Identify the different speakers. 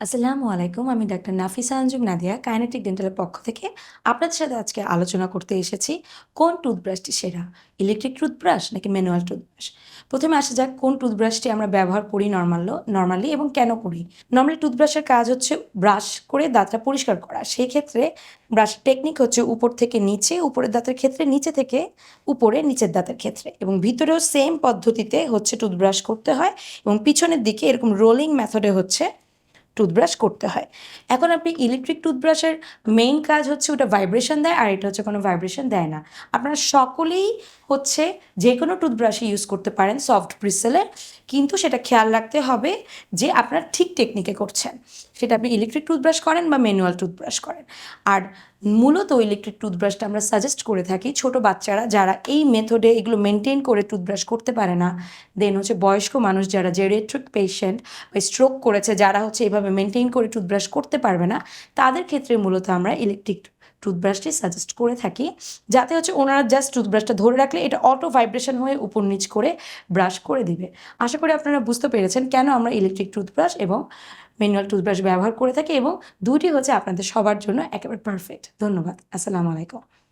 Speaker 1: আসসালামু আলাইকুম, আমি ডাক্তার নাফিসা আঞ্জুম নাদিয়া, কাইনেটিক ডেন্টালের পক্ষ থেকে আপনাদের সাথে আজকে আলোচনা করতে এসেছি, কোন টুথব্রাশটি সেরা? ইলেকট্রিক টুথব্রাশ নাকি ম্যানুয়াল টুথব্রাশ? প্রথমে আসা যাক, কোন টুথব্রাশটি আমরা ব্যবহার করি নর্মাল নর্মালি এবং কেন করি? নর্মালি টুথব্রাশের কাজ হচ্ছে ব্রাশ করে দাঁতটা পরিষ্কার করা। সেই ক্ষেত্রে ব্রাশ টেকনিক হচ্ছে উপর থেকে নিচে, উপরের দাঁতের ক্ষেত্রে নিচে থেকে উপরে নিচের দাঁতের ক্ষেত্রে এবং ভিতরেও সেম পদ্ধতিতে হচ্ছে টুথব্রাশ করতে হয় এবং পিছনের দিকে এরকম রোলিং মেথডে হচ্ছে টুথব্রাশ করতে হয়। এখন আপনি ইলেকট্রিক টুথব্রাশের মেইন কাজ হচ্ছে ওটা ভাইব্রেশন দেয় আর এটা হচ্ছে কোনো ভাইব্রেশন দেয় না। আপনারা সকলেই হচ্ছে যে কোনো টুথব্রাশই ইউজ করতে পারেন সফট ব্রিসেলের কিন্তু সেটা খেয়াল রাখতে হবে যে আপনার ঠিক টেকনিকে করছেন। সেটা আপনি ইলেকট্রিক টুথব্রাশ করেন বা ম্যানুয়াল টুথব্রাশ করেন। আর মূলত ইলেকট্রিক টুথব্রাশটা আমরা সাজেস্ট করে থাকি ছোট বাচ্চারা যারা এই মেথডে এগুলো মেনটেন করে টুথব্রাশ করতে পারে না দেন হচ্ছে বয়স্ক মানুষ যারা জেরিয়াট্রিক পেশেন্ট বা স্ট্রোক করেছে, যারা হচ্ছে এইভাবে মেনটেন করে টুথব্রাশ করতে পারবে না, তাদের ক্ষেত্রে মূলত আমরা ইলেকট্রিক টুথব্রাশটি সাজেস্ট করে থাকি। যাতে হচ্ছে ওনারা জাস্ট টুথব্রাশটা ধরে রাখলে এটা অটো ভাইব্রেশন হয়ে উপর নিচ করে ব্রাশ করে দিবে। আশা করি আপনারা বুঝতে পেরেছেন কেন আমরা ইলেকট্রিক টুথব্রাশ এবং ম্যানুয়াল টুথব্রাশ ব্যবহার করে থাকি এবং দুটি হচ্ছে আপনাদের সবার জন্য একেবারে পারফেক্ট ধন্যবাদ। আসসালামু আলাইকুম।